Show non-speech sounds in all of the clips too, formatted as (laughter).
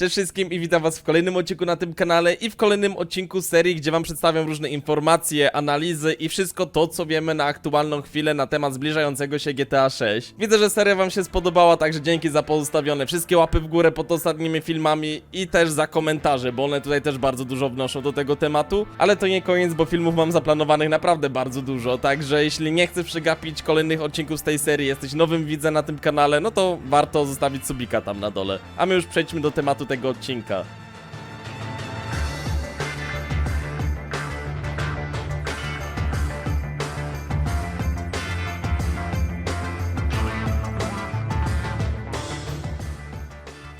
Cześć wszystkim i witam was w kolejnym odcinku na tym kanale i w kolejnym odcinku serii, gdzie wam przedstawiam różne informacje, analizy i wszystko to, co wiemy na aktualną chwilę na temat zbliżającego się GTA 6. Widzę, że seria wam się spodobała, także dzięki za pozostawione wszystkie łapy w górę pod ostatnimi filmami i też za komentarze, bo one tutaj też bardzo dużo wnoszą do tego tematu, ale to nie koniec, bo filmów mam zaplanowanych naprawdę bardzo dużo, także jeśli nie chcesz przegapić kolejnych odcinków z tej serii, jesteś nowym widzem na tym kanale, no to warto zostawić subika tam na dole. A my już przejdźmy do tematu tego odcinka.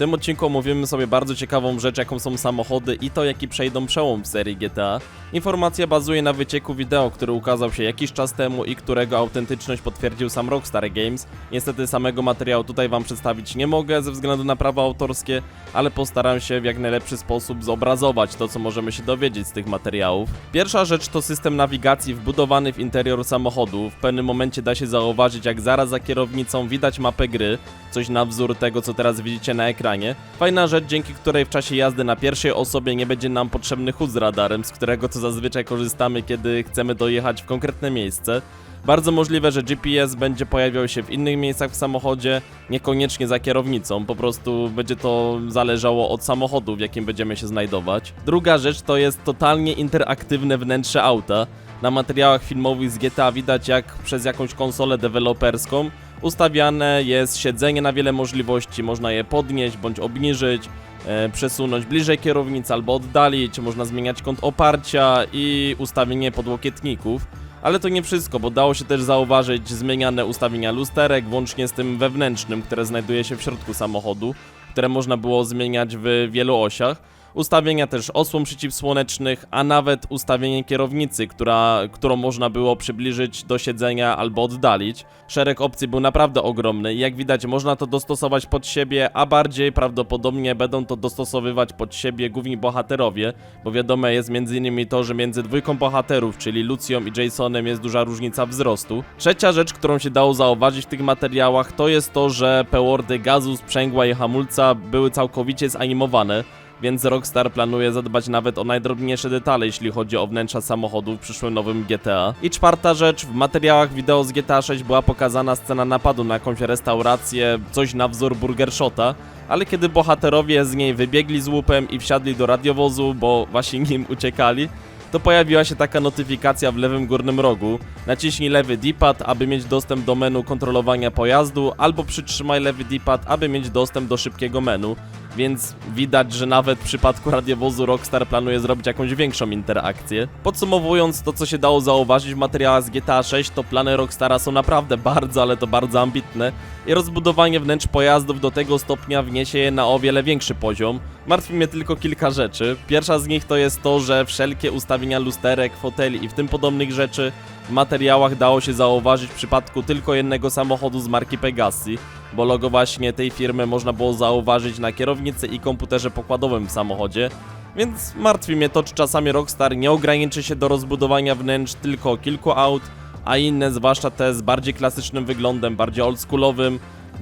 Tym odcinku omówimy sobie bardzo ciekawą rzecz, jaką są samochody i to, jaki przejdą przełom w serii GTA. Informacja bazuje na wycieku wideo, który ukazał się jakiś czas temu i którego autentyczność potwierdził sam Rockstar Games. Niestety samego materiału tutaj wam przedstawić nie mogę ze względu na prawa autorskie, ale postaram się w jak najlepszy sposób zobrazować to, co możemy się dowiedzieć z tych materiałów. Pierwsza rzecz to system nawigacji wbudowany w interior samochodu. W pewnym momencie da się zauważyć, jak zaraz za kierownicą widać mapę gry, coś na wzór tego, co teraz widzicie na ekranie. Fajna rzecz, dzięki której w czasie jazdy na pierwszej osobie nie będzie nam potrzebny chód z radarem, z którego to zazwyczaj korzystamy, kiedy chcemy dojechać w konkretne miejsce. Bardzo możliwe, że GPS będzie pojawiał się w innych miejscach w samochodzie, niekoniecznie za kierownicą, po prostu będzie to zależało od samochodu, w jakim będziemy się znajdować. Druga rzecz to jest totalnie interaktywne wnętrze auta. Na materiałach filmowych z GTA widać jak przez jakąś konsolę deweloperską ustawiane jest siedzenie na wiele możliwości, można je podnieść bądź obniżyć, e, przesunąć bliżej kierownicy albo oddalić, można zmieniać kąt oparcia i ustawienie podłokietników. Ale to nie wszystko, bo dało się też zauważyć zmieniane ustawienia lusterek, włącznie z tym wewnętrznym, które znajduje się w środku samochodu, które można było zmieniać w wielu osiach. Ustawienia też osłon przeciwsłonecznych, a nawet ustawienie kierownicy, która, którą można było przybliżyć do siedzenia albo oddalić. Szereg opcji był naprawdę ogromny i jak widać można to dostosować pod siebie, a bardziej prawdopodobnie będą to dostosowywać pod siebie główni bohaterowie, bo wiadome jest m.in. to, że między dwójką bohaterów, czyli Lucją i Jasonem jest duża różnica wzrostu. Trzecia rzecz, którą się dało zauważyć w tych materiałach, to jest to, że pełordy gazu, sprzęgła i hamulca były całkowicie zanimowane więc Rockstar planuje zadbać nawet o najdrobniejsze detale, jeśli chodzi o wnętrza samochodu w przyszłym nowym GTA. I czwarta rzecz, w materiałach wideo z GTA 6 była pokazana scena napadu na jakąś restaurację, coś na wzór Burger Shota, ale kiedy bohaterowie z niej wybiegli z łupem i wsiadli do radiowozu, bo właśnie (laughs) nim uciekali, to pojawiła się taka notyfikacja w lewym górnym rogu. Naciśnij lewy D-pad, aby mieć dostęp do menu kontrolowania pojazdu, albo przytrzymaj lewy D-pad, aby mieć dostęp do szybkiego menu. Więc widać, że nawet w przypadku radiowozu Rockstar planuje zrobić jakąś większą interakcję. Podsumowując to, co się dało zauważyć w materiałach z GTA 6, to plany Rockstara są naprawdę (laughs) bardzo, ale to bardzo ambitne i rozbudowanie wnętrz pojazdów do tego stopnia wniesie je na o wiele większy poziom. Martwi mnie tylko kilka rzeczy. Pierwsza z nich to jest to, że wszelkie ustawienia lusterek, foteli i w tym podobnych rzeczy w materiałach dało się zauważyć w przypadku tylko jednego samochodu z marki Pegasi, bo logo właśnie tej firmy można było zauważyć na kierownicy i komputerze pokładowym w samochodzie. Więc martwi mnie to, czy czasami Rockstar nie ograniczy się do rozbudowania wnętrz tylko kilku aut, a inne, zwłaszcza te z bardziej klasycznym wyglądem, bardziej oldschoolowym,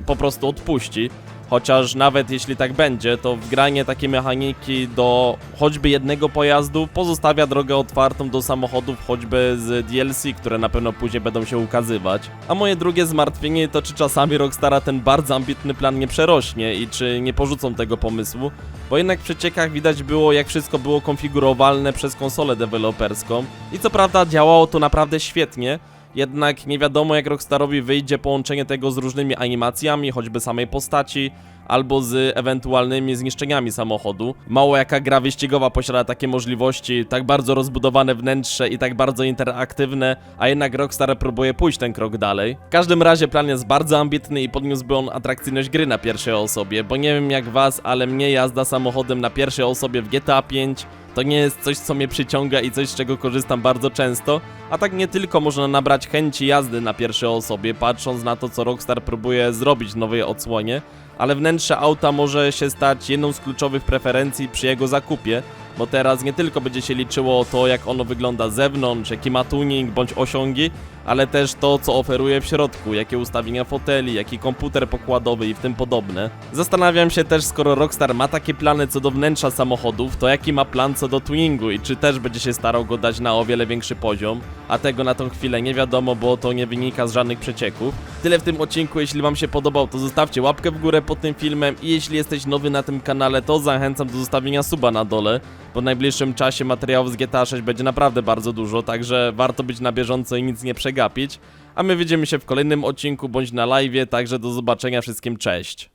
po prostu odpuści. Chociaż nawet jeśli tak będzie, to wgranie takiej mechaniki do choćby jednego pojazdu pozostawia drogę otwartą do samochodów choćby z DLC, które na pewno później będą się ukazywać. A moje drugie zmartwienie to czy czasami Rockstara ten bardzo ambitny plan nie przerośnie i czy nie porzucą tego pomysłu, bo jednak w przeciekach widać było jak wszystko było konfigurowalne przez konsolę deweloperską i co prawda działało to naprawdę świetnie, jednak nie wiadomo jak Rockstarowi wyjdzie połączenie tego z różnymi animacjami, choćby samej postaci, albo z ewentualnymi zniszczeniami samochodu. Mało jaka gra wyścigowa posiada takie możliwości, tak bardzo rozbudowane wnętrze i tak bardzo interaktywne, a jednak Rockstar próbuje pójść ten krok dalej. W każdym razie plan jest bardzo ambitny i podniósłby on atrakcyjność gry na pierwszej osobie, bo nie wiem jak was, ale mnie jazda samochodem na pierwszej osobie w GTA 5 to nie jest coś, co mnie przyciąga i coś, z czego korzystam bardzo często, a tak nie tylko można nabrać chęci jazdy na pierwszej osobie, patrząc na to, co Rockstar próbuje zrobić w nowej odsłonie, ale wnętrze auta może się stać jedną z kluczowych preferencji przy jego zakupie, bo teraz nie tylko będzie się liczyło to, jak ono wygląda z zewnątrz, jaki ma tuning bądź osiągi, ale też to, co oferuje w środku, jakie ustawienia foteli, jaki komputer pokładowy i w tym podobne. Zastanawiam się też, skoro Rockstar ma takie plany co do wnętrza samochodów, to jaki ma plan co do tuningu i czy też będzie się starał go dać na o wiele większy poziom, a tego na tą chwilę nie wiadomo, bo to nie wynika z żadnych przecieków. Tyle w tym odcinku, jeśli wam się podobał, to zostawcie łapkę w górę pod tym filmem i jeśli jesteś nowy na tym kanale, to zachęcam do zostawienia suba na dole, bo w najbliższym czasie materiałów z GTA 6 będzie naprawdę bardzo dużo, także warto być na bieżąco i nic nie przegapić. A my widzimy się w kolejnym odcinku bądź na live, także do zobaczenia wszystkim, cześć!